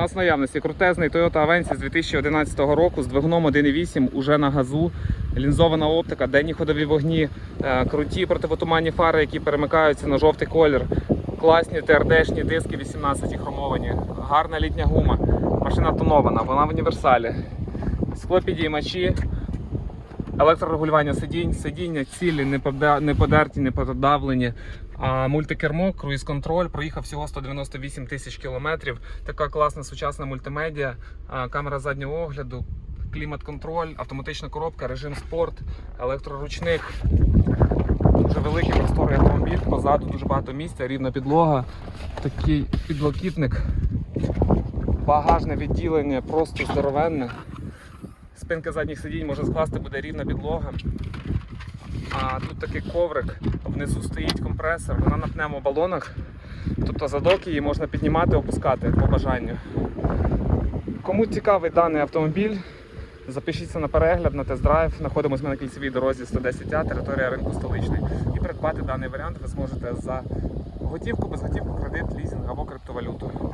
нас в наявності крутезний Toyota Avensis 2011 року з двигуном 1.8 уже на газу, лінзована оптика, денні ходові вогні, е, круті противотуманні фари, які перемикаються на жовтий колір, класні ТРДшні диски 18 хромовані, гарна літня гума. Машина тонована, вона в універсалі. Склопідіймачі, електрорегулювання сидінь, сидіння цілі, не подерті, не подавлені. Мультикермо, круїз-контроль, проїхав всього 198 тисяч кілометрів. Така класна сучасна мультимедіа, камера заднього огляду, клімат-контроль, автоматична коробка, режим спорт, електроручник. Дуже великий просторий автомобіль, позаду дуже багато місця, рівна підлога, такий підлокітник, багажне відділення, просто здоровенне. Спинка задніх сидінь може скласти, буде рівна підлога. А тут такий коврик, внизу стоїть компресор, вона на пневмобалонах. Тобто задок її можна піднімати, опускати по бажанню. Кому цікавий даний автомобіль, запишіться на перегляд, на тест-драйв. Знаходимося ми на кільцевій дорозі 110А, територія ринку столичний. І придбати даний варіант ви зможете за готівку, безготівку, кредит, лізинг або криптовалюту.